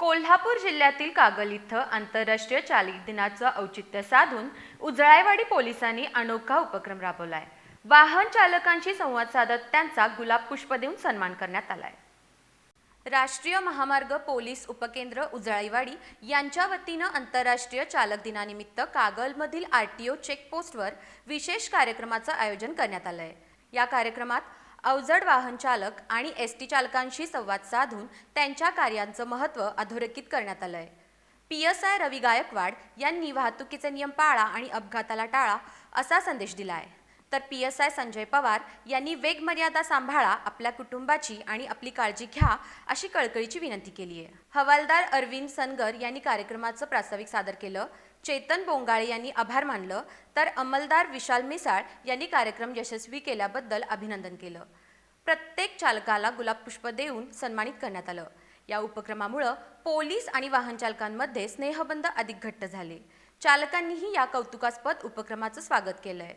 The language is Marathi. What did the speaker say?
कोल्हापूर जिल्ह्यातील कागल इथं आंतरराष्ट्रीय चालक दिनाचं औचित्य साधून उजळायवाडी पोलिसांनी अनोखा उपक्रम राबवलाय. वाहन चालकांशी संवाद साधत त्यांचा गुलाब पुष्प देऊन सन्मान करण्यात आलाय. राष्ट्रीय महामार्ग पोलीस उपकेंद्र उजळाईवाडी यांच्या वतीनं आंतरराष्ट्रीय चालक दिनानिमित्त कागलमधील आर टी ओ चेकपोस्टवर विशेष कार्यक्रमाचं आयोजन करण्यात आलं आहे या कार्यक्रमात अवजड वाहन चालक आणि एस टी चालकांशी संवाद साधून त्यांच्या कार्यांचं महत्त्व अधोरेखित करण्यात आलं आहे P S I Ravi Gaikwad यांनी वाहतुकीचे नियम पाळा आणि अपघाताला टाळा असा संदेश दिला आहे तर P S I Sanjay Pawar यांनी वेगमर्यादा सांभाळा आपल्या कुटुंबाची आणि आपली काळजी घ्या अशी कळकळीची विनंती केली आहे. हवालदार अरविंद सनगर यांनी कार्यक्रमाचं प्रास्ताविक सादर केलं. चेतन बोंगाळे यांनी आभार मानलं. तर अंमलदार विशाल मिसाळ यांनी कार्यक्रम यशस्वी केल्याबद्दल अभिनंदन केलं. प्रत्येक चालकाला गुलाब पुष्प देऊन सन्मानित करण्यात आलं. या उपक्रमामुळं पोलीस आणि वाहन चालकांमध्ये स्नेहबंध अधिक घट्ट झाले. चालकांनीही या कौतुकास्पद उपक्रमाचं स्वागत केलंय.